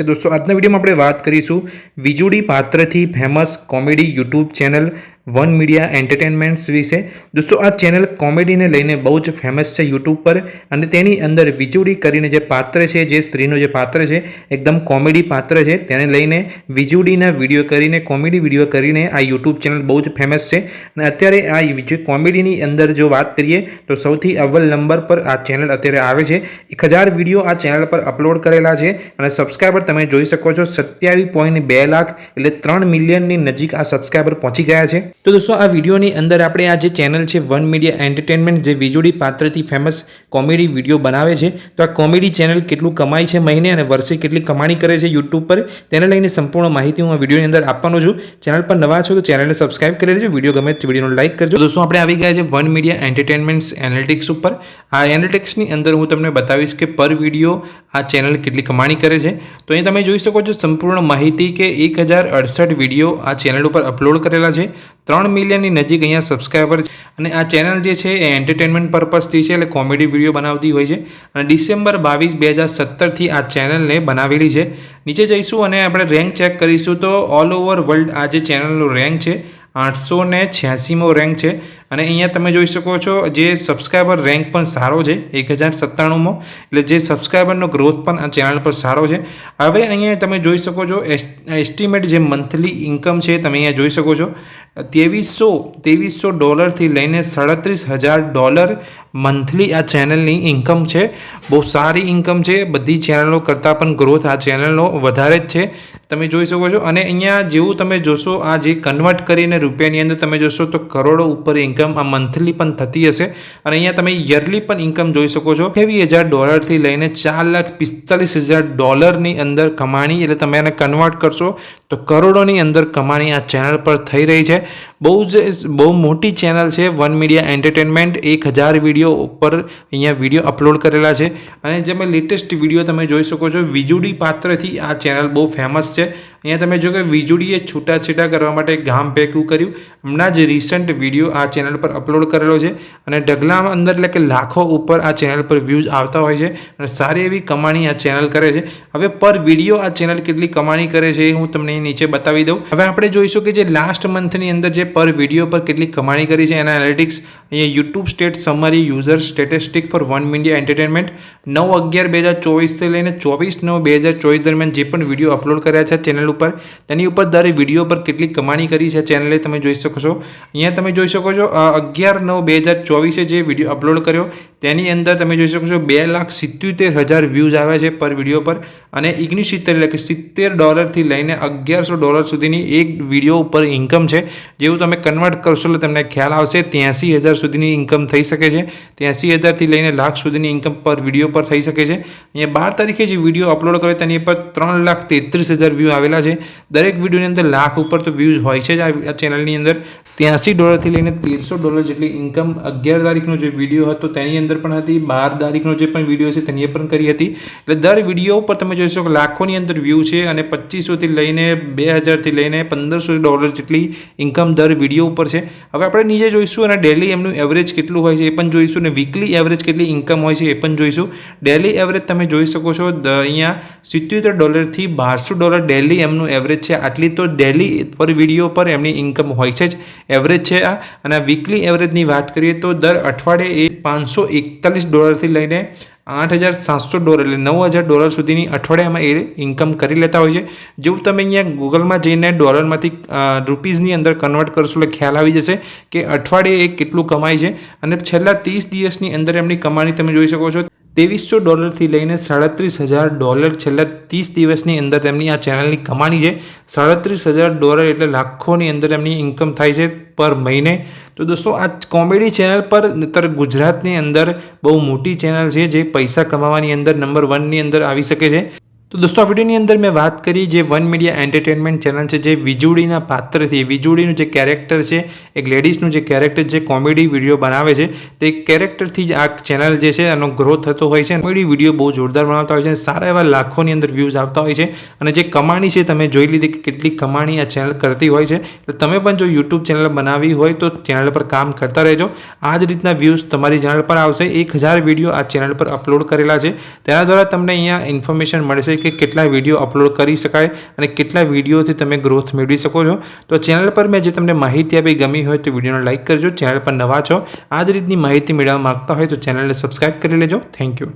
છે દોસ્તો. આજના વિડીયોમાં આપણે વાત કરીશું વીજળી પાત્રથી famous comedy YouTube channel one media entertainments વિશે. દોસ્તો, આ ચેનલ કોમેડીને લઈને બહુ જ ફેમસ છે યુટ્યુબ પર અને તેની અંદર વિજુડી કરીને જે પાત્ર છે, જે સ્ત્રીનું જે પાત્ર છે, એકદમ કોમેડી પાત્ર છે, તેને લઈને વિજુડીના વીડિયો કરીને, કોમેડી વીડિયો કરીને આ યુટ્યુબ ચેનલ બહુ જ ફેમસ છે. અને અત્યારે આ કોમેડીની અંદર જો વાત કરીએ, તો સૌથી અવ્વલ નંબર પર આ ચેનલ અત્યારે આવે છે. એક હજાર વીડિયો આ ચેનલ પર અપલોડ કરેલા છે અને સબસ્ક્રાઈબર તમે જોઈ શકો છો સત્યાવીસ પોઈન્ટ બે લાખ એટલે ત્રણ મિલિયનની નજીક આ સબસ્ક્રાઈબર પહોંચી ગયા છે. તો દોસ્તો, આ વિડીયોની અંદર આપણે આ જે ચેનલ છે, વન મીડિયા એન્ટરટેનમેન્ટ, જે વીજળી પાત્રથી ફેમસ કોમેડી વીડિયો બનાવે છે, તો આ કોમેડી ચેનલ કેટલું કમાય છે મહિને અને વર્ષે કેટલી કમાણી કરે છે યુટ્યુબ પર, તેને લઈને સંપૂર્ણ માહિતી હું આ વિડીયોની અંદર આપવાનો છું. ચેનલ પર નવા છો તો ચેનલને સબસ્ક્રાઇબ કરી લેજો, વીડિયો ગમે તે વિડીયોને લાઇક કરજો. દોસ્તો, આપણે આવી ગયા છે વન મીડિયા એન્ટરટેનમેન્ટ્સ એનાલિટિક્સ ઉપર. આ એનાલિટિક્સની અંદર હું તમને બતાવીશ કે પર વીડિયો આ ચેનલ કેટલી કમાણી કરે છે. તો અહીં તમે જોઈ શકો છો સંપૂર્ણ માહિતી કે એક હજાર અડસઠ વીડિયો આ ચેનલ ઉપર અપલોડ કરેલા છે. ત્રણ મિલિયનની નજીક અહીંયા સબસ્ક્રાઈબર છે. અને આ ચેનલ જે છે એ એન્ટરટેનમેન્ટ પર્પઝથી છે, એટલે કોમેડી વીડિયો બનાવતી હોય છે. અને ડિસેમ્બર બાવીસ બે હજાર સત્તરથી આ ચેનલને બનાવેલી છે. નીચે જઈશું અને આપણે રેન્ક ચેક કરીશું તો ઓલ ઓવર વર્લ્ડ આ જે ચેનલનું રેન્ક છે આઠસો ને છ્યાસીમો રેન્ક છે. અને અહીંયા તમે જોઈ શકો છો જે સબસ્ક્રાઈબર રેન્ક પણ સારો છે, એક હજાર સત્તાણુંમાં. એટલે જે સબસ્ક્રાઈબરનો ગ્રોથ પણ આ ચેનલ પર સારો છે. હવે અહીંયા તમે જોઈ શકો છો એસ્ટિમેટ જે મંથલી ઇન્કમ છે, તમે અહીંયા જોઈ શકો છો. ત્રેવીસો ત્રેવીસો ડોલરથી લઈને સાડત્રીસ હજાર ડોલર મંથલી આ ચેનલની ઇન્કમ છે. બહુ સારી ઇન્કમ છે. બધી ચેનલો કરતાં પણ ગ્રોથ આ ચેનલનો વધારે જ છે. તમે જોઈ શકો છો. અને અહીંયા જેવું તમે જોશો, આ જે કન્વર્ટ કરીને રૂપિયાની અંદર તમે જોશો તો કરોડો ઉપર ઇન્કમ આ મંથલી પણ થતી હશે. અને અહીંયા તમે યરલી પણ ઇન્કમ જોઈ શકો છો. એવી હજાર ડોલરથી લઈને ચાર લાખ પિસ્તાલીસ હજાર ડોલરની અંદર કમાણી એટલે તમે એને કન્વર્ટ કરશો. તો કરોડોની અંદર કમાણી આ ચેનલ પર થઈ રહી છે. બહુ જ બહુ મોટી ચેનલ છે વન મીડિયા એન્ટરટેનમેન્ટ. એક હજાર વીડિયો ઉપર અહીંયા વીડિયો અપલોડ કરેલા છે. અને જે મેં લેટેસ્ટ વીડિયો તમે જોઈ શકો છો. વીજળી પાત્રથી આ ચેનલ બહુ ફેમસ છે. અહીંયા તમે જો કે વીજળીએ છૂટાછેટા કરવા માટે ગામ ભેગું કર્યું. હમણાં જ રિસન્ટ વીડિયો આ ચેનલ પર અપલોડ કરેલો છે અને ઢગલામાં અંદર એટલે કે લાખો ઉપર આ ચેનલ પર વ્યૂઝ આવતા હોય છે અને સારી એવી કમાણી આ ચેનલ કરે છે. હવે પર વીડિયો આ ચેનલ કેટલી કમાણી કરે છે એ હું તમને નીચે બતાવી દઉં. હવે આપણે જોઈશું કે જે લાસ્ટ મંથની અંદર જે પર વીડિયો પર કેટલી કમાણી કરી છે એના એનાલિટિક્સ અહીંયા YouTube stat summary user statistic for one media entertainment નવ અગિયાર બે હજાર ચોવીસથી લઈને ચોવીસ નવ બે હજાર ચોવીસ દરમિયાન જે પણ વીડિયો અપલોડ કર્યા છે ચેનલ ઉપર. તેની ઉપર દર વીડિયો પર કેટલી કમાણી કરી છે ચેનલે તમે જોઈ શકો છો. અહીંયા તમે જોઈ શકો છો અગિયાર નવ બે હજાર ચોવીસે જે વીડિયો અપલોડ કર્યો, તેની અંદર તમે જોઈ શકો છો બે લાખ સિત્યોતેર હજાર વ્યૂઝ આવ્યા છે પર વીડિયો પર. અને સિત્તેર એટલે કે સિત્તેર ડોલરથી લઈને અગિયારસો ડોલર સુધીની એક વીડિયો ઉપર ઇન્કમ છે. જેવું તમે કન્વર્ટ કરશો એટલે તમને ખ્યાલ આવશે, ત્યાંસી હજાર સુધીની ઇન્કમ થઈ શકે છે. ત્યાંસી હજારથી લઈને લાખ સુધીની ઇન્કમ પર વીડિયો પર થઈ શકે છે. અહીંયા બાર તારીખે જે વીડિયો અપલોડ કર્યો, તેની પર ત્રણ લાખ તેત્રીસ હજાર વ્યૂ આવેલા છે. દરેક વિડીયોની અંદર લાખ ઉપર તો વ્યૂઝ હોય છે જ આ ચેનલની અંદર. ત્યાંસી ડોલરથી લઈને તેરસો ડોલર જેટલી ઇન્કમ અગિયાર તારીખનો જે વીડિયો હતો તેની અંદર પણ હતી. બાર તારીખનો જે પણ વીડિયો છે તેની પણ કરી હતી. એટલે દર વીડિયો ઉપર તમે જોઈ શકો લાખોની અંદર વ્યૂ છે અને પચીસોથી લઈને બે હજારથી લઈને પંદરસો ડોલર જેટલી ઇન્કમ દર વીડિયો ઉપર છે. હવે આપણે નીચે જોઈશું અને ડેલી એમનું એવરેજ કેટલું હોય છે એ પણ જોઈશું અને વીકલી એવરેજ કેટલી ઇન્કમ હોય છે એ પણ જોઈશું. ડેલી એવરેજ તમે જોઈ શકો છો અહીંયા સિત્યોતેર ડોલરથી બારસો ડોલર ડેલી એમનું એવરેજ છે. આટલી તો ડેલી પર વીડિયો પર એમની ઇન્કમ હોય છે જ. એવરેજ છે આ. અને વીકલી એવરેજની વાત કરીએ તો દર અઠવાડિયે એ પાંચસો એકતાલીસ ડોલરથી લઈને આઠ હજાર સાતસો ડોલર એટલે નવ હજાર ડોલર સુધીની અઠવાડિયામાં એ ઇન્કમ કરી લેતા હોય છે. જેવું તમે અહીંયા ગૂગલમાં જઈને ડોલરમાંથી રૂપીઝની અંદર કન્વર્ટ કરશો એટલે ખ્યાલ આવી જશે કે અઠવાડિયે એ કેટલું કમાય છે. અને છેલ્લા ત્રીસ દિવસની અંદર એમની કમાણી તમે જોઈ શકો છો. ત્રેવીસો ડોલરથી લઈને સાડત્રીસ હજાર ડોલર છેલ્લા ત્રીસ દિવસની અંદર તેમની આ ચેનલની કમાણી છે. સાડત્રીસ હજાર ડોલર એટલે લાખોની અંદર એમની ઇન્કમ થાય છે પર મહિને. તો દોસ્તો, આ કોમેડી ચેનલ પર નતર ગુજરાતની અંદર બહુ મોટી ચેનલ છે જે પૈસા કમાવાની અંદર નંબર વનની અંદર આવી શકે છે. તો દોસ્તો, આ વિડીયોની અંદર મેં વાત કરી જે વન મીડિયા એન્ટરટેનમેન્ટ ચેનલ છે, જે વીજળીના પાત્રથી વીજળીનું જે કેરેક્ટર છે, એક લેડીઝનું જે કેરેક્ટર જે કોમેડી વીડિયો બનાવે છે, તે કેરેક્ટરથી જ આ ચેનલ જે છે, એનો ગ્રોથ થતો હોય છે. કોમેડી વીડિયો બહુ જોરદાર બનાવતા હોય છે સારા એવા લાખોની અંદર વ્યૂઝ આવતા હોય છે. અને જે કમાણી છે, તમે જોઈ લીધી કે કેટલી કમાણી આ ચેનલ કરતી હોય છે. એટલે તમે પણ જો યુટ્યુબ ચેનલ બનાવી હોય, તો ચેનલ પર કામ કરતા રહેજો. આ જ રીતના વ્યૂઝ તમારી ચેનલ પર આવશે. એક હજાર વીડિયો આ ચેનલ પર અપલોડ કરેલા છે. તેના દ્વારા તમને અહીંયા ઇન્ફોર્મેશન મળશે કે કેટલા વીડિયો અપલોડ કરી શકાય અને કેટલા વિડીયોથી તમે ગ્રોથ મેળવી શકો છો. તો ચેનલ પર મેં જે તમને માહિતી આપી ગમી હોય તો વિડીયોને લાઇક કરજો. ચેનલ પર નવા છો, આ જ રીતની માહિતી મેળવવા માગતા હોય તો ચેનલને સબસ્ક્રાઈબ કરી લેજો. Thank you